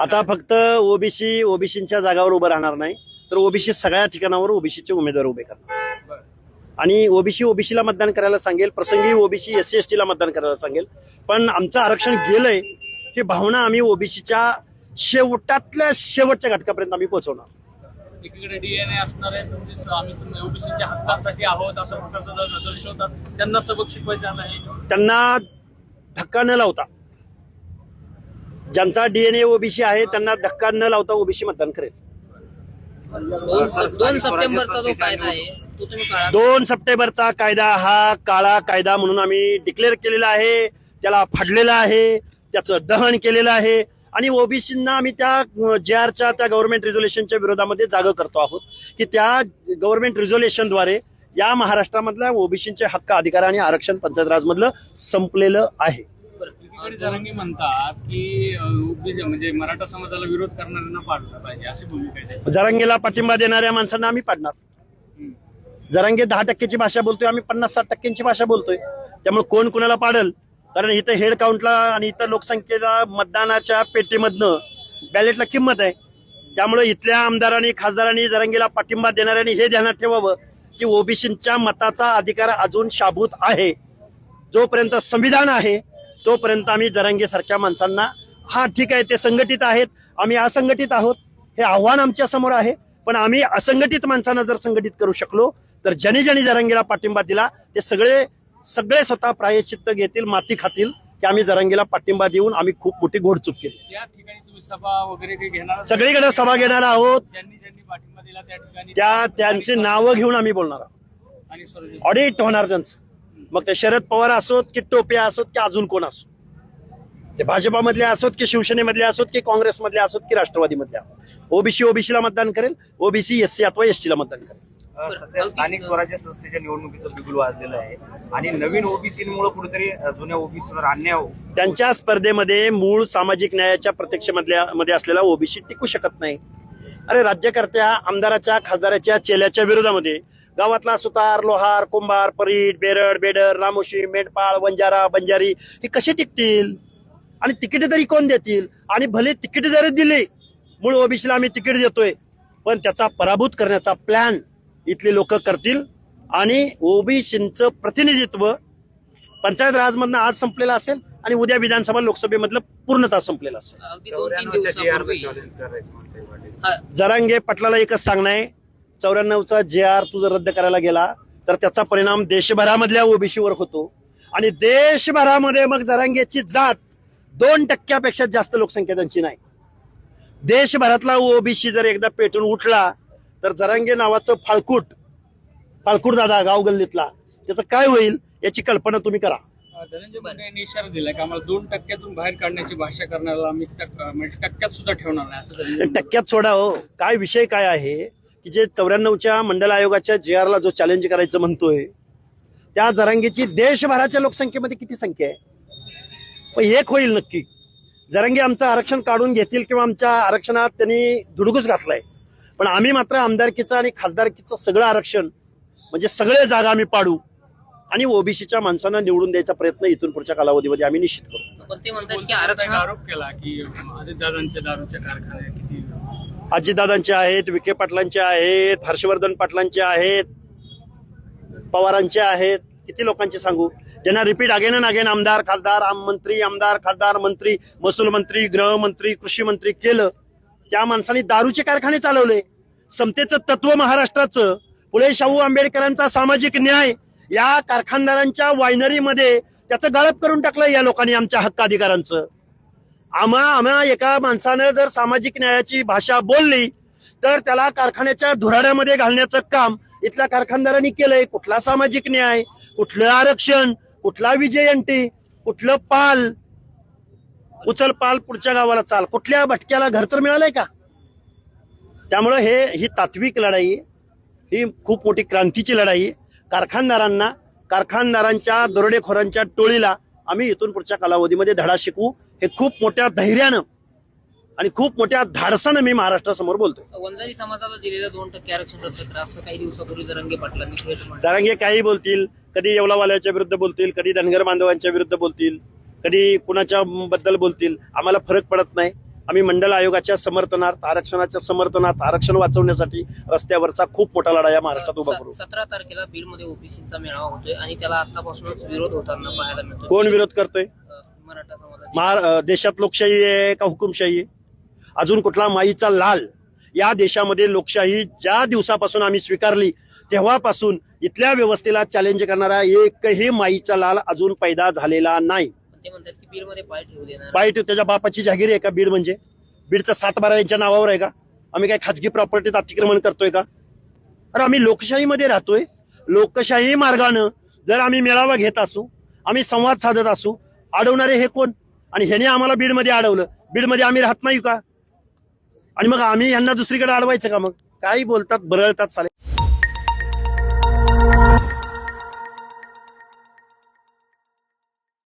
आता फक्त ओबीसी ओबीसीच्या जागावर उभं राहणार नाही तर ओबीसी सगळ्या ठिकाणावर ओबीसीचे उमेदवार उभे करणार. आणि ओबीसी ओबीसीला मतदान करायला सांगेल प्रसंगी ओबीसी एस सी एस टीला मतदान करायला सांगेल. पण आमचं आरक्षण गेलंय ही भावना आम्ही ओबीसीच्या शेवटातल्या शेवटच्या घटकापर्यंत आम्ही पोहोचवणार. एकीकडे डीएनए असणार आहे आम्ही ओबीसीच्या हक्कासाठी आहोत प्रकारचं दर्शवतात त्यांना सबक शिकवायचं आहे. त्यांना धक्का न लावता ज्यांचा डीएनए ओबीसी आहे त्यांना धक्का न लावता ओबीसी मतदान करेल. दोन सप- दोन सप्टेंबरचा जो कायदा आहे तो तुम्ही काळा दोन सप्टेंबरचा कायदा हा काळा कायदा म्हणून आम्ही डिक्लेअर केलेला आहे. त्याला फाडलेला आहे त्याचं दहन केलेलं आहे. आणि ओबीसींना आम्ही त्या जे आरच्या त्या गव्हर्नमेंट रिझोल्युशनच्या विरोधामध्ये जागं करतो आहोत. की त्या गव्हर्नमेंट रिझोल्युशनद्वारे या महाराष्ट्रामधल्या ओबीसींचे हक्क अधिकार आणि आरक्षण पंचायत राजमधलं संपलेलं आहे. एकीकडे जरांगी म्हणतात की म्हणजे मराठा समाजाला विरोध करणाऱ्यांना पाडलं पाहिजे. अशी भूमिका आहे. जरांगेला पाठिंबा देणाऱ्या माणसांना आम्ही पाडणार. जरांगे दहा टक्क्याची भाषा बोलतोय आम्ही पन्नास साठ टक्क्यांची भाषा बोलतोय. त्यामुळे कोण कुणाला पाडल? कारण इथं हेड काउंटला आणि इथं लोकसंख्येला मतदानाच्या पेटीमधनं बॅलेटला किंमत आहे. त्यामुळे इथल्या आमदारांनी खासदारांनी जरांगीला पाठिंबा देणाऱ्यांनी हे ध्यानात ठेवावं की ओबीसींच्या मताचा अधिकार अजून शाबूत आहे. जोपर्यंत संविधान आहे तोपर्यंत आम्ही जरांगे सारख्या माणसांना हा ठीक आहे ते संघटित आहेत आम्ही असंघटित आहोत हे आव्हान आमच्यासमोर आहे. पण आम्ही असंघटित माणसांना जर संघटित करू शकलो तर ज्यांनी ज्यांनी जरांगीला पाठिंबा दिला ते सगळे सगळे स्वतः प्रायश्चित्त घेतील माती खातील की आम्ही जरांगीला पाठिंबा देऊन आम्ही खूप मोठी घोडचूक केली. या ठिकाणी तुम्ही सभा वगैरे घेणार सगळीकडे सभा घेणार आहोत. ज्यांनी ज्यांनी पाठिंबा दिला त्या ठिकाणी त्या त्यांची नावं घेऊन आम्ही बोलणार आहोत. ऑडिट होणार त्यांचं. मग ते शरद पवार असोत की टोपे असोत की अजून कोण असो? ते भाजपामधले असोत की शिवसेनेमधले असोत की काँग्रेसमधले असोत की राष्ट्रवादीमधले ओबीसी ओबीसीला मतदान करेल ओबीसी एससी अथवा एसटीला मतदान करेल. सध्या स्थानिक स्वराज्य संस्थेच्या निवडणुकीचं बिगुल वाजलेलं आहे आणि नवीन ओबीसीमुळे कुठेतरी जुन्या ओबीसीवर अन्याय हो- त्यांच्या स्पर्धेमध्ये मूळ सामाजिक न्यायाच्या प्रत्यक्षमधल्या मध्ये असलेला ओबीसी टिकू शकत नाही. अरे राज्यकर्त्या आमदाराच्या खासदाराच्या चेल्याच्या विरोधामध्ये गावातला सुतार लोहार कुंभार परीट बेरड बेडर रामोशी मेंढपाळ वंजारा बंजारी हे कसे टिकतील? आणि तिकीट तरी कोण देतील? आणि भले तिकीट जरी दिले मूळ ओबीसीला आम्ही तिकीट देतोय पण त्याचा पराभूत करण्याचा प्लॅन इथले लोक करतील. आणि ओबीसीचं प्रतिनिधित्व पंचायत राजमधनं आज संपलेलं असेल आणि उद्या विधानसभा लोकसभेमधलं पूर्णतः संपलेलं असेल. जरांगे पटलाला एकच सांगणं आहे. चौऱ्याण्णवचा जे आर तू जर रद्द करायला गेला तर त्याचा परिणाम देशभरामधल्या ओबीसीवर होतो. आणि देशभरामध्ये मग जरांगेची जात दोन टक्क्यापेक्षा जास्त लोकसंख्या त्यांची नाही. देशभरातला ओबीसी जर एकदा पेटून उठला तर जरांगे नावाचं फाळकूट फाळकूट दादा गाव गल्लीतला त्याचं काय होईल याची कल्पना तुम्ही करा. धनंजय मुंडे यांनी इशारा दिलाय की आम्हाला दोन टक्क्यातून बाहेर काढण्याची भाषा करण्याला आम्ही म्हणजे टक्क्यात सुद्धा ठेवणार नाही टक्क्यात सोडा हो. काय विषय काय आहे? की जे चौऱ्याण्णवच्या मंडल आयोगाच्या जे आरला जो चॅलेंज करायचं म्हणतोय त्या जरांगीची देशभराच्या लोकसंख्येमध्ये किती संख्या आहे? पण एक होईल नक्की. जरांगी आमचं आरक्षण काढून घेतील किंवा आमच्या आरक्षणात त्यांनी धुडगूस घातलाय. पण आम्ही मात्र आमदारकीचं आणि खासदारकीचं सगळं आरक्षण म्हणजे सगळे जागा आम्ही पाडू आणि ओबीसीच्या माणसांना निवडून द्यायचा प्रयत्न इथून पुढच्या कालावधीमध्ये आम्ही निश्चित करू. पण ते म्हणतात की आरक्षण आरोप केला की दारूचे कारखाने किती अजितदादांचे आहेत विखे पाटलांचे आहेत हर्षवर्धन पाटलांचे आहेत पवारांचे आहेत. किती लोकांचे सांगू? ज्यांना रिपीट अगेन अँड अगेन आमदार खासदार आम मंत्री आमदार खासदार मंत्री महसूल मंत्री गृहमंत्री कृषी मंत्री केलं. त्या माणसाने दारूचे कारखाने चालवले. समतेचं तत्व महाराष्ट्राचं. पुढे शाहू आंबेडकरांचा सामाजिक न्याय. या कारखानदारांच्या वायनरीमध्ये त्याचं गळप करून टाकलं या लोकांनी आमच्या हक्क अधिकारांचं आम्हा आम्हा एका माणसानं जर सामाजिक न्यायाची भाषा बोलली तर त्याला कारखान्याच्या धुराड्यामध्ये घालण्याचं काम इथल्या कारखानदारांनी केलंय. कुठला सामाजिक न्याय कुठलं आरक्षण कुठला विजयंती कुठलं पाल उचल पाल पुढच्या गावाला चाल. कुठल्या भटक्याला घर तर मिळालंय का? त्यामुळं हे ही तात्विक लढाई ही खूप मोठी क्रांतीची लढाई. आहे. कारखानदारांना कारखानदारांच्या दरोडेखोरांच्या टोळीला आम्ही इथून पुढच्या कालावधीमध्ये धडा शिकवू. हे खूप मोठ्या धैर्यानं आणि खूप मोठ्या धाडसानं मी महाराष्ट्रासमोर बोलतोय. वंजारी समाजाला दिलेलं दोन टक्के आरक्षण रद्द करा असं काही दिवसापूर्वी जरंगे पाटलांनी थेट म्हटलं. काही बोलतील कधी येवलावाल्याच्या विरुद्ध बोलतील कधी धनगर बांधवांच्या विरुद्ध बोलतील कधी कुणाच्या बद्दल बोलतील आम्हाला फरक पडत नाही. आम्ही मंडल आयोगाच्या समर्थनार्थ आरक्षणाच्या समर्थनार्थ आरक्षण वाचवण्यासाठी रस्त्यावरचा खूप मोठा लढा या महाराष्ट्रात उभा करू. सतरा तारखेला बीडमध्ये ओबीसीचा मेळावा होतोय आणि त्याला आतापासूनच विरोध होताना पाहायला मिळतो कोण विरोध करतोय? मराठा महार देशात लोकशाही आहे का हुकुमशाही आहे? अजून कुठला माईचा लाल या देशामध्ये लोकशाही ज्या दिवसापासून आम्ही स्वीकारली तेव्हापासून इथल्या व्यवस्थेला चॅलेंज करणारा एकही माईचा लाल अजून पैदा झालेला नाही. पाय ठेवू त्याच्या बापाची जागीर आहे का बीड म्हणजे? बीडचा सात बारा यांच्या नावावर आहे का? आम्ही काय खाजगी प्रॉपर्टीत अतिक्रमण करतोय का? अरे आम्ही लोकशाहीमध्ये राहतोय. लोकशाही मार्गानं जर आम्ही मेळावा घेत असू आम्ही संवाद साधत असू अडवणारे हे कोण? आणि ह्याने आम्हाला बीडमध्ये अडवलं. बीडमध्ये आम्ही राहत नाही का? आणि मग आम्ही यांना दुसरीकडे अडवायचं का मग? काही बोलतात बरळतात साले